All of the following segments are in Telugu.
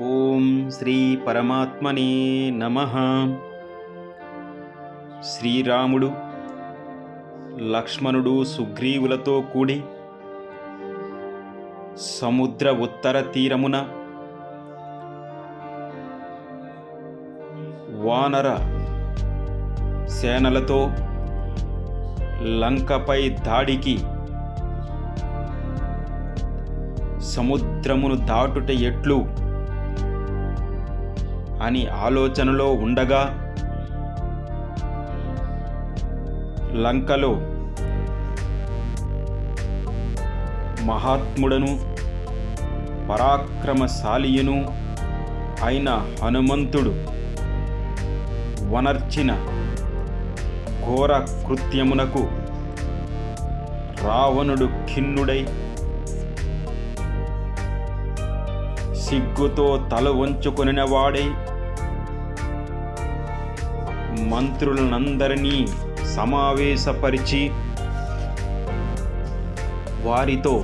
ఓం శ్రీ పరమాత్మనే నమ. శ్రీరాముడు లక్ష్మణుడు సుగ్రీవులతో కూడి సముద్ర ఉత్తర తీరమున వానర సేనలతో లంకపై దాడికి సముద్రమును దాటుట ఎట్లు? అని ఆలోచనలో ఉండగా లంకలో మహాత్ముడను పరాక్రమశాలియును అయిన హనుమంతుడు వనర్చిన ఘోర కృత్యమునకు రావణుడు ఖిన్నుడై సిగ్గుతో తల వంచుకొనినవాడై మంత్రులనందరినీ సమావేశపరిచి వారితో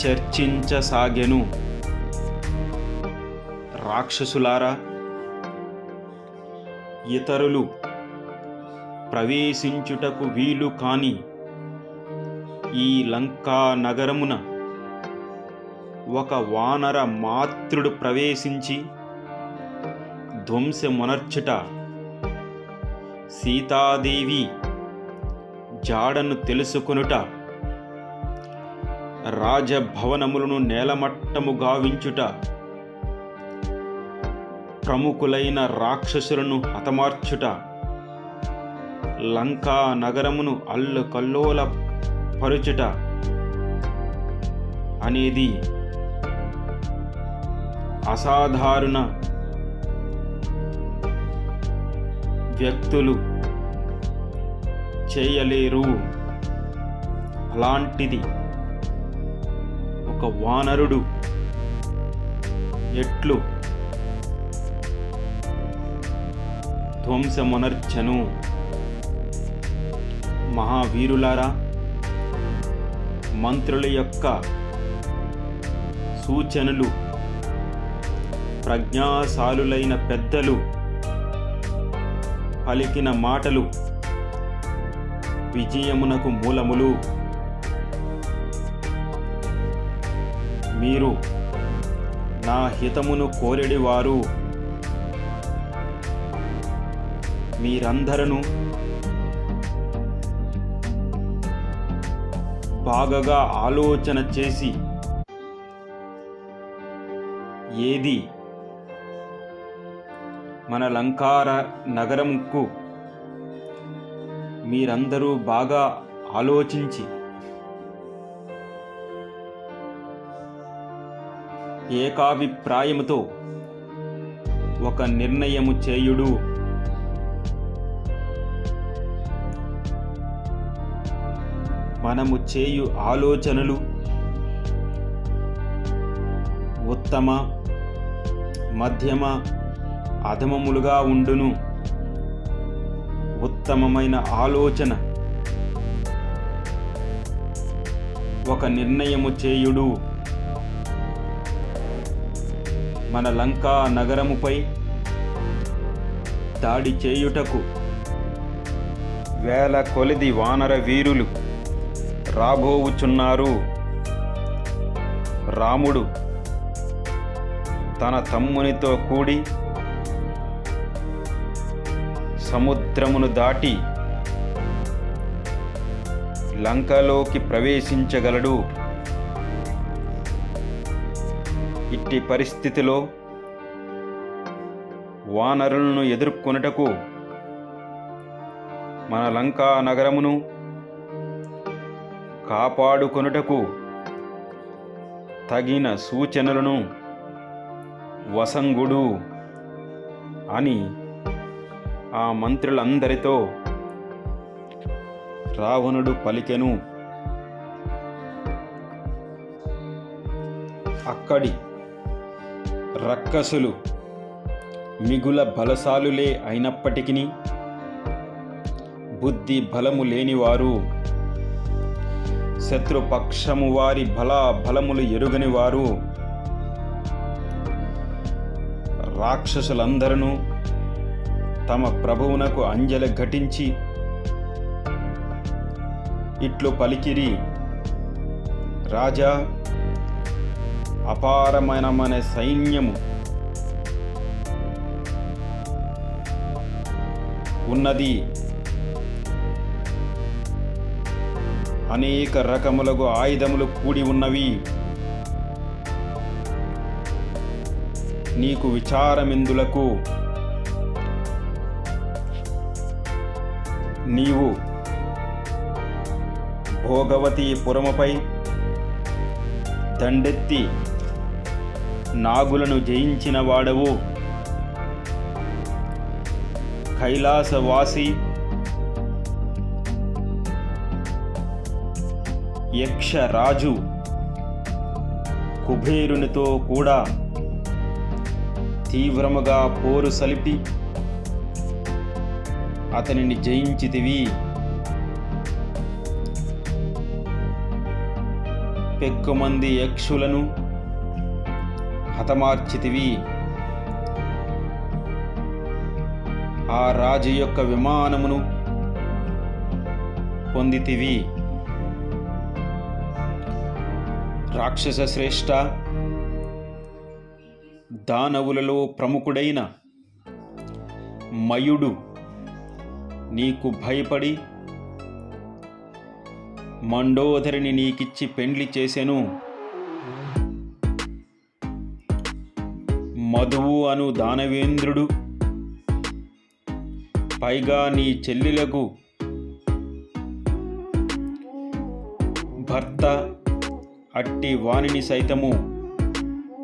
చర్చించసాగెను. రాక్షసులారా ఇతరులు ప్రవేశించుటకు వీలు కాని ఈ లంకా నగరమున ఒక వానర మాతృడు ప్రవేశించి ధ్వంసమునర్చుట. సీతాదేవి జాడను తెలుసుకొనుట. రాజభవనములను నేలమట్టము గావించుట. ప్రముఖులైన రాక్షసులను హతమార్చుట. లంకా నగరమును అల్లు కల్లోల పరుచుట. అనేది అసాధారణ వ్యక్తులు చేయలేరు. అలాంటిది ఒక వానరుడు ఎట్లు ధ్వంసమునర్చను. మహావీరులారా మంత్రుల యొక్క సూచనలు ప్రజ్ఞాశాలులైన పెద్దలు పలికిన మాటలు విజయమునకు మూలములు. మీరు నా హితమును కోరెడివారు. మీరందరను బాగా ఆలోచన చేసి ఏది మన లంకార నగరంకు మీరందరూ బాగా ఆలోచించి ఏకాభిప్రాయముతో ఒక నిర్ణయము చేయుడు. మనము చేయు ఆలోచనలు ఉత్తమ మధ్యమ అధమములుగా ఉండును. ఉత్తమమైన ఆలోచన ఒక నిర్ణయము చేయుడు. మన లంకా నగరముపై దాడి చేయుటకు వేల కొలిది వానర వీరులు రాబోవుచున్నారు. రాముడు తన తమ్మునితో కూడి సముద్రమును దాటి లంకలోకి ప్రవేశించగలడు. ఇట్టి పరిస్థితిలో వానరులను ఎదుర్కొనుటకు మన లంకా నగరమును కాపాడుకొనుటకు తగిన సూచనలను వసంగుడు అని ఆ మంత్రులందరితో రావణుడు పలికెను. అక్కడి రక్కసులు మిగుల బలశాలులే అయినప్పటికీ బుద్ధి బలము లేనివారు శత్రుపక్షము వారి బల బలములు ఎరుగని వారు రాక్షసులందరూ తమ ప్రభువునకు అంజలి ఘటించి ఇట్లు పలికిరి. రాజా అపారమైన సైన్యము ఉన్నది. అనేక రకములకు ఆయుధములు కూడి ఉన్నవి. నీకు విచారమెందులకు? నీవు భోగవతీపురముపై దండెత్తి నాగులను జయించిన వాడవు. కైలాసవాసి యక్షరాజు కుబేరునితో కూడా తీవ్రముగా పోరు సలిపి అతనిని జయించితివి. పెక్కుమంది యక్షులను హతమార్చితివి. ఆ రాజు యొక్క విమానమును పొందితివి. రాక్షస శ్రేష్ఠ దానవులలో ప్రముఖుడైన మయుడు నీకు భయపడి మండోదరిని నీకిచ్చి పెండ్లి చేసెను. మధువు అను దానవేంద్రుడు పైగా నీ చెల్లెలకు భర్త అట్టి వాణిని సైతము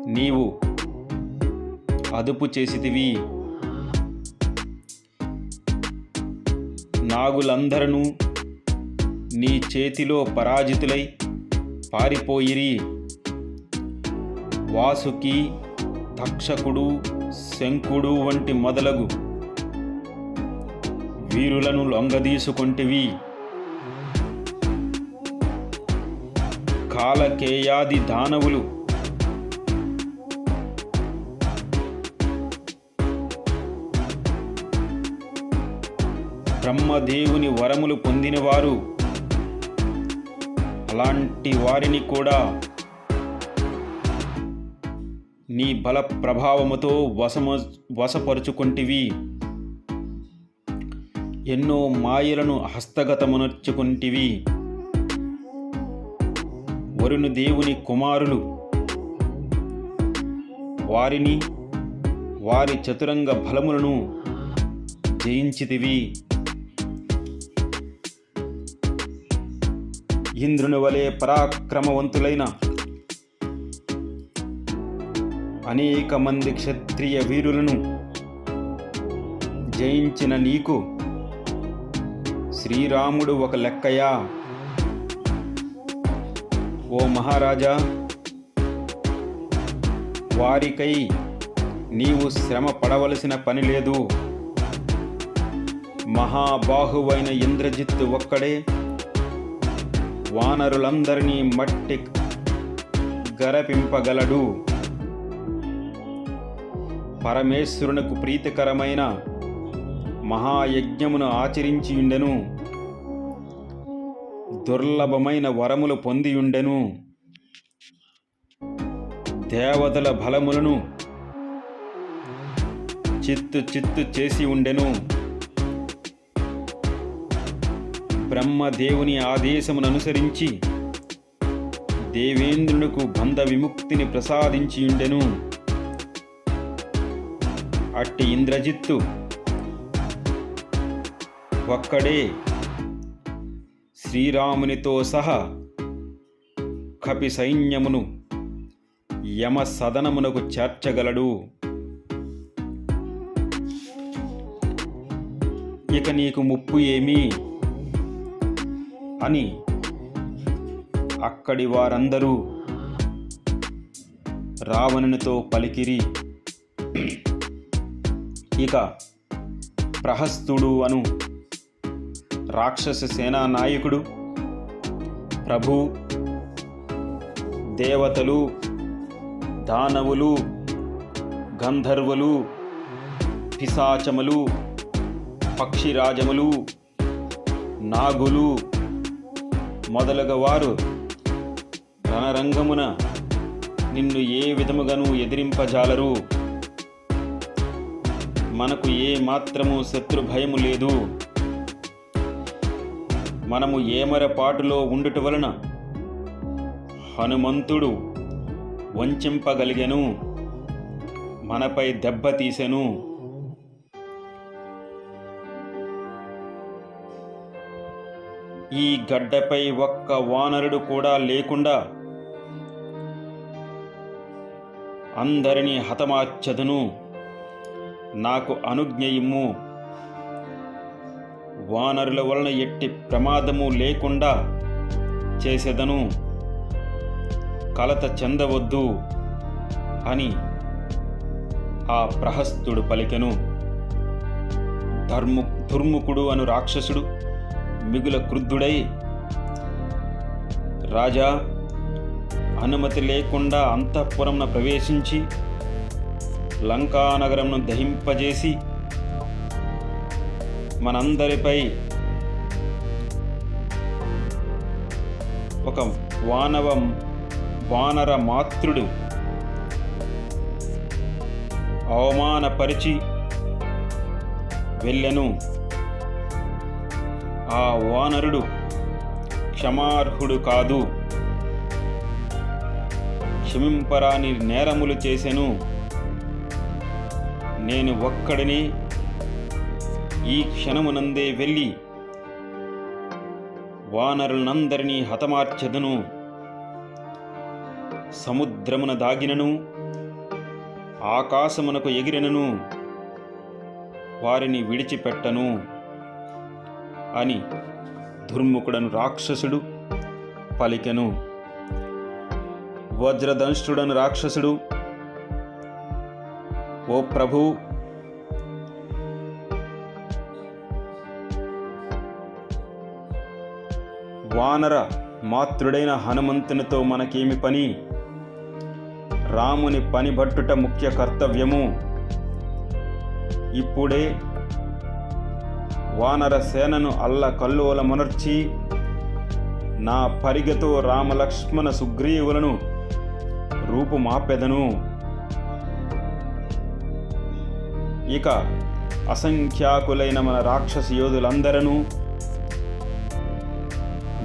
నీవు అదుపు చేసితివి. నాగులందరూ నీ చేతిలో పరాజితులై పారిపోయిరి. వాసుకి తక్షకుడు శంకుడు వంటి మొదలగు వీరులను లొంగదీసుకొంటివి. కాలకేయాది దానవులు బ్రహ్మదేవుని వరములు పొందినవారు. అలాంటి వారిని కూడా నీ బల ప్రభావముతో వశమ వశపరుచుకుంటివి. ఎన్నో మాయలను హస్తగతమునర్చుకుంటివి. వరుణు దేవుని కుమారులు. వారిని వారి చతురంగ బలములను జయించితివి. ఇంద్రుని వలె పరాక్రమవంతులైన అనేక మంది క్షత్రియ వీరులను జయించిన నీకు శ్రీరాముడు ఒక లెక్కయా? ఓ మహారాజా వారికై నీవు శ్రమ పడవలసిన పని లేదు. మహాబాహువైన ఇంద్రజిత్తు ఒక్కడే వానరులందరినీ మట్టి గరపింపగలడు. పరమేశ్వరునకు ప్రీతికరమైన మహాయజ్ఞమును ఆచరించియుండెను. దుర్లభమైన వరములు పొందియుండెను. దేవతల బలములను చిత్తు చిత్తు చేసి ఉండెను బ్రహ్మదేవుని ఆదేశమును అనుసరించి దేవేంద్రునకు బంధ విముక్తిని ప్రసాదించియుండెను అట్టి ఇంద్రజిత్తు ఒక్కడే శ్రీరామునితో సహా కపి సైన్యమును యమ సదనమునకు చేర్చగలడు. ఇక నీకు ముప్పు ఏమి? అని అక్కడి వారందరూ రావణునితో పలికిరి. ఇక ప్రహస్తుడు అను రాక్షస సేనా నాయకుడు ప్రభు దేవతలు దానవులు గంధర్వులు పిశాచములు పక్షిరాజములు నాగులు మొదలగు వారు రణరంగమున నిన్ను ఏ విధముగాను ఎదిరింపజాలరు. మనకు ఏ మాత్రము శత్రు భయము లేదు. మనము ఏమరపాటులో ఉండుట వలన హనుమంతుడు వంచింపగలిగెను మనపై దెబ్బ తీసెను. ఈ గడ్డపై ఒక్క వానరుడు కూడా లేకుండా అందరినీ హతమార్చదును. నాకు అనుజ్ఞయము వానరుల వలన ఎట్టి ప్రమాదము లేకుండా చేసేదను. కలత చెందవద్దు అని ఆ ప్రహస్తుడు పలికెను. ధర్ము దుర్ముఖుడు అను రాక్షసుడు మిగుల క్రుద్ధుడై రాజా అనుమతి లేకుండా అంతఃపురంన ప్రవేశించి లంకానగరంను దహింపజేసి మనందరిపై ఒక వానవ వానర మాతృడు అవమానపరిచి వెళ్ళెను. ఆ వానరుడు క్షమార్హుడు కాదు. క్షమింపరాని నేరములు చేసెను. నేను ఒక్కడిని ఈ క్షణమునందే వెళ్ళి వానరులందరినీ హతమార్చెదను. సముద్రమున దాగినను ఆకాశమునకు ఎగిరినను వారిని విడిచిపెట్టను. అని దుర్ముఖుడను రాక్షసుడు పలికెను. వజ్రదంష్టుడను రాక్షసుడు. ఓ ప్రభు! వానర మాతృడైన హనుమంతునితో మనకేమి పని? రాముని పనిబట్టుట ముఖ్య కర్తవ్యము. ఇప్పుడే వానర సేనను అల్ల కల్లోలమునర్చి నా పరిగతో రామలక్ష్మణ సుగ్రీవులను రూపుమాపెదను. ఇక అసంఖ్యాకులైన మన రాక్షస యోధులందరూ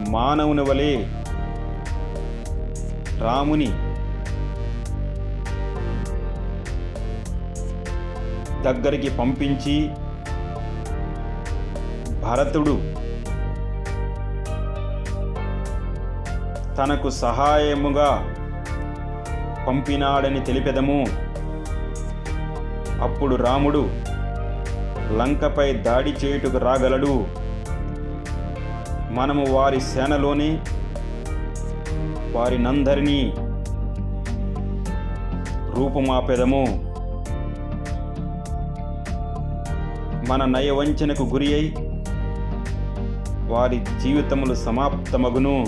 మానవుని వలె రాముని దగ్గరికి పంపించి భరతుడు తనకు సహాయముగా పంపినాడని తెలిపెదము. అప్పుడు రాముడు లంకపై దాడి చేయుటకు రాగలడు. మనము వారి సేనలోనే వారినందరినీ రూపుమాపెదము. మన నయవంచనకు గురి అయి వారి జీవితములు సమాప్తమగును.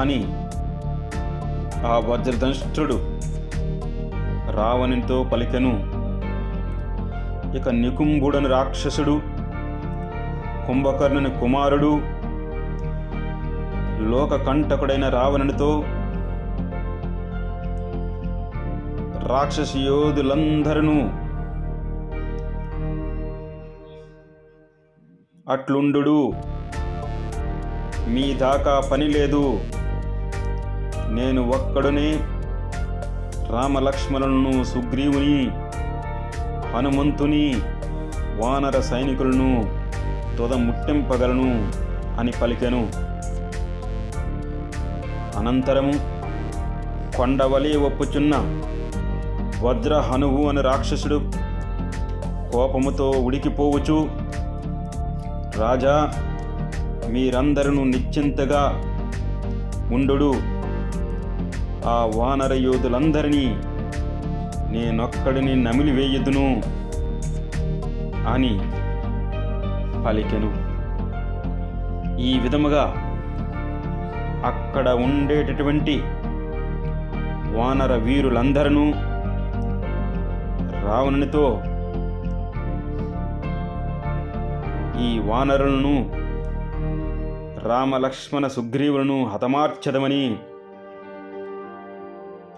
అని ఆ వజ్రదంష్ట్రుడు రావణునితో పలికెను. ఇక నికుంభుడను రాక్షసుడు కుంభకర్ణుని కుమారుడు లోకకంటకుడైన రావణునితో రాక్షసి యోధులందరూ అట్లుండు మీ దాకా పని లేదు. నేను ఒక్కడునే. రామలక్ష్మణులను సుగ్రీవుని హనుమంతుని వానర సైనికులను తుద ముట్టింపగలను అని పలికెను. అనంతరము కొండవలి ఒప్పుచున్న వజ్ర హనువు అని రాక్షసుడు కోపముతో ఉడికిపోవచ్చు రాజా మీరందరూ నిశ్చింతగా ఉండు ఆ వానర యోధులందరినీ నేనొక్కడిని నమిలివేయదును అని పలికెను. ఈ విధముగా అక్కడ ఉండేటటువంటి వానర వీరులందరూ రావణునితో ఈ వానరులను రామలక్ష్మణ సుగ్రీవులను హతమార్చదమని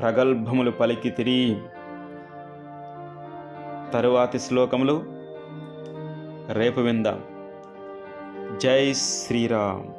ప్రగల్భములు పలికి తిరిగి తరువాతి శ్లోకములు రేపు విందాం. జై శ్రీరామ్.